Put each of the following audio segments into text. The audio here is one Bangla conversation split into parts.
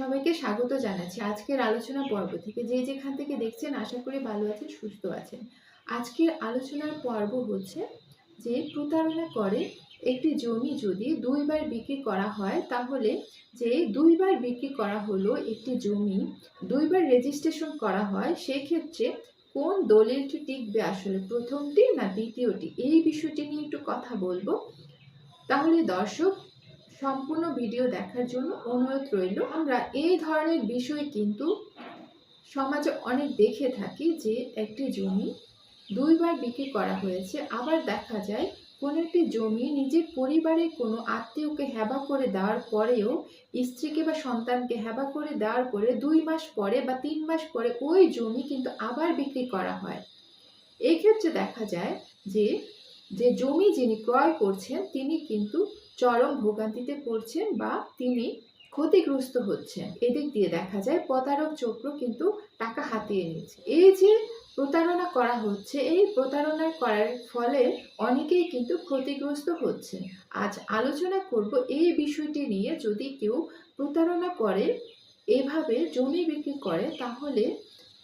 সবাইকে স্বাগত জানাচ্ছি আজকের আলোচনা পর্ব থেকে। যে যেখান থেকে দেখছেন, আশা করি ভালো আছেন, সুস্থ আছেন। আজকের আলোচনার পর্ব হচ্ছে যে, প্রতারণা করে একটি জমি যদি দুইবার বিক্রি করা হয়, তাহলে যে দুইবার বিক্রি করা হলো একটি জমি, দুইবার রেজিস্ট্রেশন করা হয়, সেক্ষেত্রে কোন দলিলটি টিকবে আসলে প্রথমটি না দ্বিতীয়টি? এই বিষয়টি নিয়ে একটু কথা বলব। তাহলে দর্শক সম্পূর্ণ ভিডিও দেখার জন্য অনুরোধ রইল। আমরা এই ধরনের বিষয় কিন্তু সমাজে অনেক দেখে থাকি যে একটি জমি দুইবার বিক্রি করা হয়েছে, আবার দেখা যায় কোনো একটি জমি নিজের পরিবারের কোনো আত্মীয়কে হেবা করে দেওয়ার পরেও স্ত্রীকে বা সন্তানকে হেবা করে দেওয়ার পরে দুই মাস পরে বা তিন মাস পরে ওই জমি কিন্তু আবার বিক্রি করা হয়। এই ক্ষেত্রে দেখা যায় যে যে জমি যিনি ক্রয় করছেন, তিনি কিন্তু চরম ভোগান্তিতে পড়ছেন বা তিনি ক্ষতিগ্রস্ত হচ্ছেন। এদিক দিয়ে দেখা যায়, প্রতারক চক্র কিন্তু টাকা হাতিয়ে নিচ্ছে এই যে প্রতারণা করা হচ্ছে, এই প্রতারণা করার ফলে অনেকেই কিন্তু ক্ষতিগ্রস্ত হচ্ছেন। আজ আলোচনা করব এই বিষয়টি নিয়ে। যদি কেউ প্রতারণা করে, এভাবে জমি বিক্রি করে, তাহলে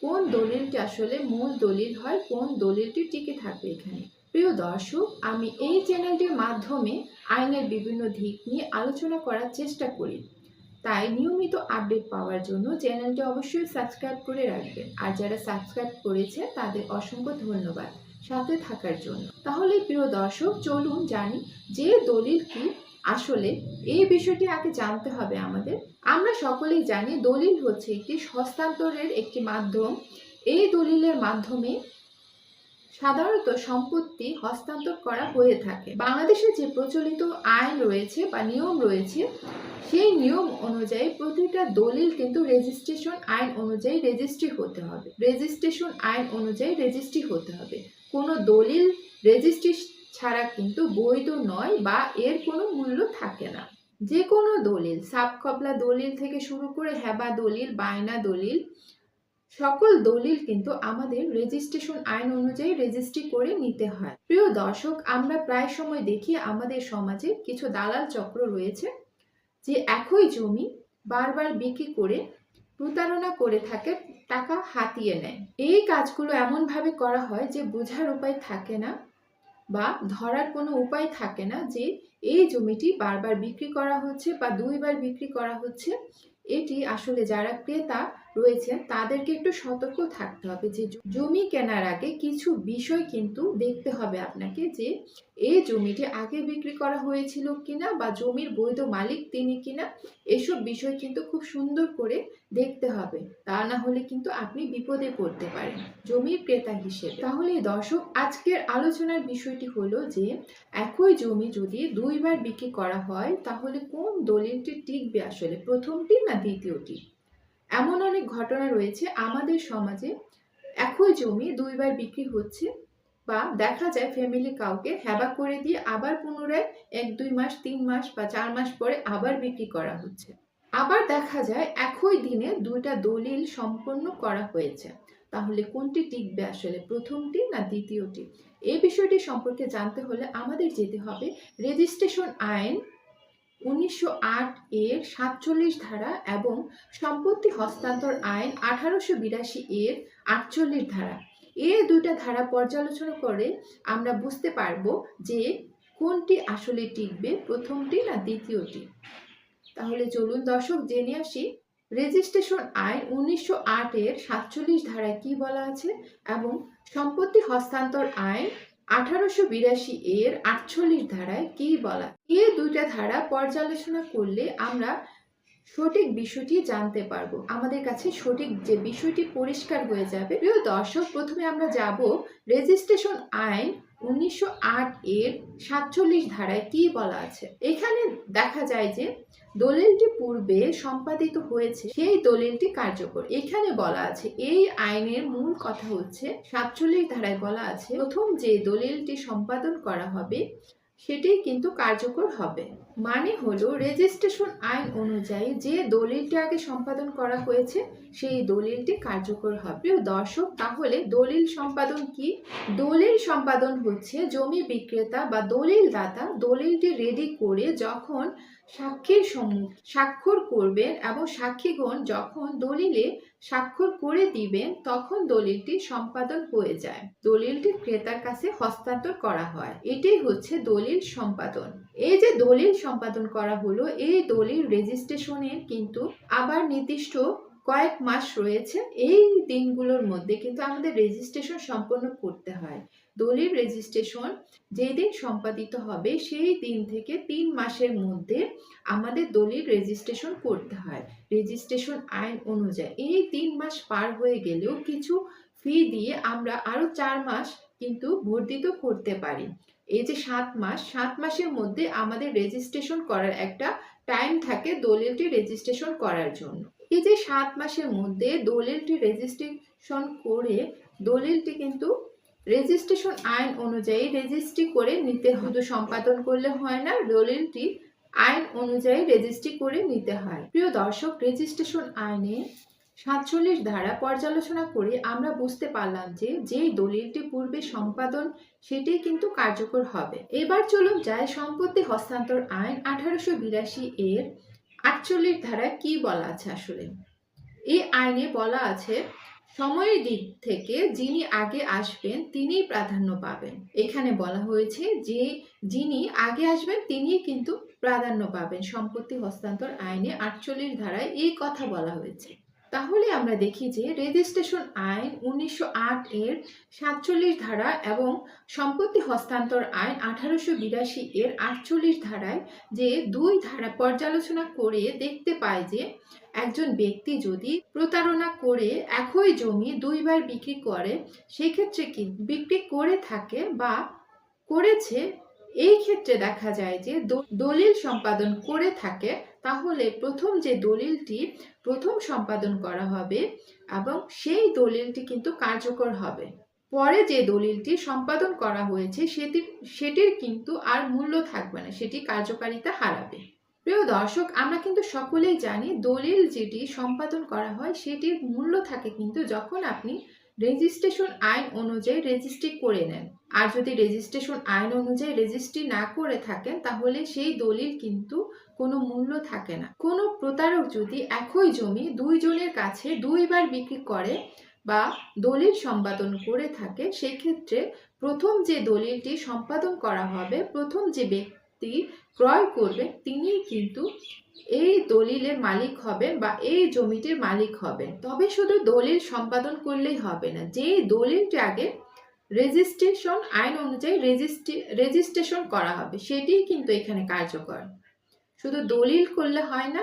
কোন দলিলটি আসলে মূল দলিল হয়, কোন দলিলটি টিকে থাকবে এখানে? প্রিয় দর্শক, আমি এই চ্যানেলটির মাধ্যমে আইনের বিভিন্ন দিক নিয়ে আলোচনা করার চেষ্টা করি। তাই নিয়মিত আপডেট পাওয়ার জন্য চ্যানেলটি অবশ্যই সাবস্ক্রাইব করে রাখবেন। আর যারা সাবস্ক্রাইব করেছে, তাদের অসংখ্য ধন্যবাদ সাথে থাকার জন্য। তাহলে প্রিয় দর্শক, চলুন জানি যে দলিল কি? আসলে এই বিষয়টি আগে জানতে হবে আমাদের। আমরা সকলেই জানি দলিল হচ্ছে একটি হস্তান্তরের একটি মাধ্যম। এই দলিলের মাধ্যমে সাধারণত সম্পত্তি হস্তান্তর করা হয়ে থাকে। বাংলাদেশে যে প্রচলিত আইন রয়েছে বা নিয়ম রয়েছে, সেই নিয়ম অনুযায়ী প্রতিটা দলিল কিন্তু রেজিস্ট্রেশন আইন অনুযায়ী রেজিস্ট্রি হতে হবে। রেজিস্ট্রেশন আইন অনুযায়ী রেজিস্ট্রি হতে হবে। কোনো দলিল রেজিস্ট্রি ছাড়া কিন্তু বৈধ নয় বা এর কোনো মূল্য থাকে না। যে কোনো দলিল সাবকবলা দলিল থেকে শুরু করে হেবা দলিল, বায়না দলিল সকল দলিল কিন্তু আমাদের রেজিস্ট্রেশন আইন অনুযায়ী রেজিস্ট্রি করে নিতে হয়। প্রিয় দর্শক, আমরা প্রায় সময় দেখি আমাদের সমাজে কিছু দালাল চক্র রয়েছে যে একই জমি বারবার বিক্রি করে প্রতারণা করে থাকে, টাকা হাতিয়ে নেয়। এই কাজগুলো এমনভাবে করা হয় যে বোঝার উপায় থাকে না বা ধরার কোনো উপায় থাকে না যে এই জমিটি বারবার বিক্রি করা হচ্ছে বা দুইবার বিক্রি করা হচ্ছে। এটি আসলে যারা ক্রেতা রয়েছেন তাদেরকে একটু সতর্ক থাকতে হবে যে জমি কেনার আগে কিছু বিষয় কিন্তু দেখতে হবে আপনাকে যে এই জমিটি আগে বিক্রি করা হয়েছিল কিনা বা জমির বৈধ মালিক তিনি কিনা, এসব বিষয় কিন্তু খুব সুন্দর করে দেখতে হবে। তা না হলে কিন্তু আপনি বিপদে পড়তে পারেন জমির ক্রেতা হিসেবে। তাহলে দর্শক, আজকের আলোচনার বিষয়টি হলো যে একই জমি যদি দুইবার বিক্রি করা হয়, তাহলে কোন দলিলটি টিকবে আসলে? প্রথমটি না দ্বিতীয়টি? এমন অনেক ঘটনা রয়েছে আমাদের সমাজে। একই জমি দুইবার বিক্রি হচ্ছে বা দেখা যায় ফ্যামিলি কাউকে হেবা করে দিয়ে আবার পুনরায় এক, দুই মাস, তিন মাস বা চার মাস পরে আবার বিক্রি করা হচ্ছে। আবার দেখা যায় একই দিনে দুইটা দলিল সম্পন্ন করা হয়েছে। তাহলে কোনটি টিকবে আসলে প্রথমটি না দ্বিতীয়টি? এই বিষয়টি সম্পর্কে জানতে হলে আমাদের যেতে হবে রেজিস্ট্রেশন আইন উনিশশো আট এর সাতচল্লিশ ধারা এবং সম্পত্তি হস্তান্তর আইন আঠারোশো বিরাশি এর আটচল্লিশ ধারা। এই দুইটা ধারা পর্যালোচনা করে আমরা বুঝতে পারব যে কোনটি আসলে টিকবে, প্রথমটি না দ্বিতীয়টি। তাহলে চলুন দর্শক জেনে আসি, রেজিস্ট্রেশন আইন উনিশশো আট এর সাতচল্লিশ ধারায় কি বলা আছে এবং সম্পত্তি হস্তান্তর আইন আঠারোশো বিরাশি এর আটচল্লিশ ধারায় কি বলা এই দুইটা ধারা পর্যালোচনা করলে আমরা সঠিক বিষয়টি জানতে পারব। আমাদের কাছে সঠিক যে বিষয়টি পরিষ্কার হয়ে যাবে। প্রিয় দর্শক, প্রথমে আমরা যাব রেজিস্ট্রেশন আইন উনিশশো আট এর সাতচল্লিশ ধারায় কি বলা আছে? এখানে দেখা যায় যে দলিলটি পূর্বে সম্পাদিত হয়েছে, সেই দলিলটি কার্যকর। এখানে বলা আছে, এই আইনের মূল কথা হচ্ছে সাতচল্লিশ ধারায় বলা আছে, প্রথম যে দলিলটি সম্পাদন করা হবে সেটি কিন্তু কার্যকর হবে। মানে হলো রেজিস্ট্রেশন আইন অনুযায়ী যে দলিলটি আগে সম্পাদন করা হয়েছে, সেই দলিলটি কার্যকর হবে। দর্শক, তাহলে দলিল সম্পাদন কি? দলিল সম্পাদন হচ্ছে জমি বিক্রেতা বা দলিল দাতা দলিলটি রেডি করে যখন সাক্ষীর সম্মুখ, স্বাক্ষর করবেন এবং সাক্ষীগণ যখন দলিলে স্বাক্ষর করে দিবেন তখন দলিলটি সম্পাদন হয়ে যায়। দলিলটি ক্রেতার কাছে হস্তান্তর করা হয়। এটাই হচ্ছে দলিল সম্পাদন। এই যে দলিল সম্পাদন করা হলো, এই দলিল রেজিস্ট্রেশনের কিন্তু আবার নির্দিষ্ট কয়েক মাস রয়েছে। এই দিনগুলোর মধ্যে কিন্তু আমাদের রেজিস্ট্রেশন সম্পন্ন করতে হয়। দলিল রেজিস্ট্রেশন যেই দিন সম্পাদিত হবে, সেই দিন থেকে তিন মাসের মধ্যে আমাদের দলিল রেজিস্ট্রেশন করতে হয়। রেজিস্ট্রেশন আইন অনুযায়ী এই তিন মাস পার হয়ে গেলেও কিছু ফি দিয়ে আমরা আরও চার মাস কিন্তু বর্ধিত করতে পারি। এই যে সাত মাস, সাত মাসের মধ্যে আমাদের রেজিস্ট্রেশন করার একটা টাইম থাকে দলিলটি রেজিস্ট্রেশন করার জন্য। এই যে সাত মাসের মধ্যে দলিলটি রেজিস্ট্রেশন করে দলিলটি কিন্তু রেজিস্ট্রেশন আইন অনুযায়ী রেজিস্ট্রি করে নিতে। শুধু সম্পাদন করলে হয় না দলিলটি আইন অনুযায়ী রেজিস্ট্রি করে নিতে হয়। প্রিয় দর্শক, রেজিস্ট্রেশন আইনে সাতচল্লিশ ধারা পর্যালোচনা করে আমরা বুঝতে পারলাম যে যেই দলিলটি পূর্বে সম্পাদন, সেটি কিন্তু কার্যকর হবে। এবার চলুন যায় সম্পত্তি হস্তান্তর আইন আঠারোশো বিরাশি এর আটচল্লিশ ধারায় কি বলা আছে আসলে? এই আইনে বলা আছে সময়ের দিক থেকে যিনি আগে আসবেন, তিনিই প্রাধান্য পাবেন। এখানে বলা হয়েছে যে, যিনি আগে আসবেন তিনি কিন্তু প্রাধান্য পাবেন। সম্পত্তি হস্তান্তর আইনে আটচল্লিশ ধারায় এই কথা বলা হয়েছে। তাহলে আমরা দেখি যে রেজিস্ট্রেশন আইন উনিশশো আট এর সাতচল্লিশ ধারা এবং সম্পত্তি হস্তান্তর আইন আঠারোশো বিরাশি এর আটচল্লিশ ধারায় যে দুই ধারা পর্যালোচনা করে দেখতে পাই যে একজন ব্যক্তি যদি প্রতারণা করে একই জমি দুইবার বিক্রি করে, সেক্ষেত্রে কি বিক্রি করে থাকে বা করেছে এই ক্ষেত্রে দেখা যায় যে দলিল সম্পাদন করে থাকে, তাহলে প্রথম যে দলিলটি প্রথম সম্পাদন করা হবে এবং সেই দলিলটি কিন্তু কার্যকর হবে। পরে যে দলিলটি সম্পাদন করা হয়েছে, সেটি, সেটির কিন্তু আর মূল্য থাকবে না, সেটি কার্যকারিতা হারাবে। প্রিয় দর্শক, আমরা কিন্তু সকলেই জানি দলিল যেটি সম্পাদন করা হয়, সেটির মূল্য থাকে কিন্তু যখন আপনি রেজিস্ট্রেশন আইন অনুযায়ী রেজিস্ট্রি করে নেন। আর যদি রেজিস্ট্রেশন আইন অনুযায়ী রেজিস্ট্রি না করে থাকেন, তাহলে সেই দলিল কিন্তু কোনো মূল্য থাকে না। কোনো প্রতারক যদি একই জমি দুইজনের কাছে দুইবার বিক্রি করে বা দলিল সম্পাদন করে থাকে সেক্ষেত্রে প্রথম যে দলিলটি সম্পাদন করা হবে, প্রথম যে ব্যক্তি ক্রয় করবে তিনি কিন্তু এই দলিলের মালিক হবেন বা এই জমিটির মালিক হবেন। তবে শুধু দলিল সম্পাদন করলেই হবে না, যে দলিলটি আগে রেজিস্ট্রেশন আইন অনুযায়ী রেজিস্ট্রি রেজিস্ট্রেশন করা হবে, সেটিই কিন্তু এখানে কার্যকর। শুধু দলিল করলে হয় না,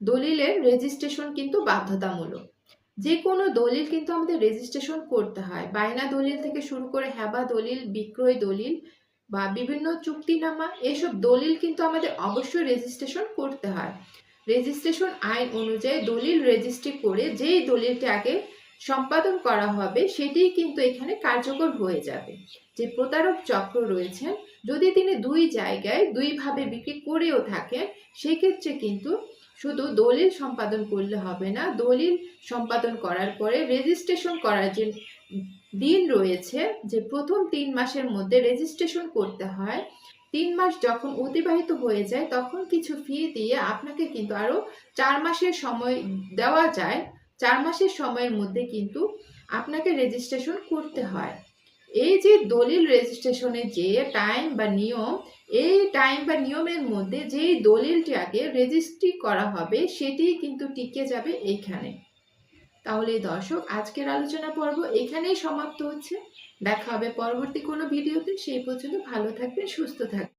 দলিলের রেজিস্ট্রেশন কিন্তু বাধ্যতামূলক। যে কোনো দলিল কিন্তু আমাদের রেজিস্ট্রেশন করতে হয়। বায়না দলিল থেকে শুরু করে হ্যাবা দলিল, বিক্রয় দলিল বা বিভিন্ন চুক্তিনামা, এসব দলিল কিন্তু আমাদের অবশ্যই রেজিস্ট্রেশন করতে হয়। রেজিস্ট্রেশন আইন অনুযায়ী দলিল রেজিস্ট্রি করে যেই দলিলটি আগে সম্পাদন করা হবে, সেটিই কিন্তু এখানে কার্যকর হয়ে যাবে। যে প্রতারক চক্র রয়েছেন যদি তিনি দুই জায়গায় দুইভাবে বিক্রি করেও থাকেন, সেক্ষেত্রে কিন্তু শুধু দলিল সম্পাদন করলে হবে না, দলিল সম্পাদন করার পরে রেজিস্ট্রেশন করার যে দিন রয়েছে যে প্রথম তিন মাসের মধ্যে রেজিস্ট্রেশন করতে হয়। তিন মাস যখন অতিবাহিত হয়ে যায়, তখন কিছু ফি দিয়ে আপনাকে কিন্তু আরও চার মাসের সময় দেওয়া যায়। চার মাসের সময়ের মধ্যে কিন্তু আপনাকে রেজিস্ট্রেশন করতে হয়। এই যে দলিল রেজিস্ট্রেশনের যে টাইম বা নিয়ম, এই টাইম বা নিয়মের মধ্যে যেই দলিলটি আগে রেজিস্ট্রি করা হবে সেটি কিন্তু টিকে যাবে এইখানে। তাহলে দর্শক, আজকের আলোচনা পর্ব এখানেই সমাপ্ত হচ্ছে। দেখা হবে পরবর্তী কোনো ভিডিওতে। সেই পর্যন্ত ভালো থাকবেন, সুস্থ থাকবেন।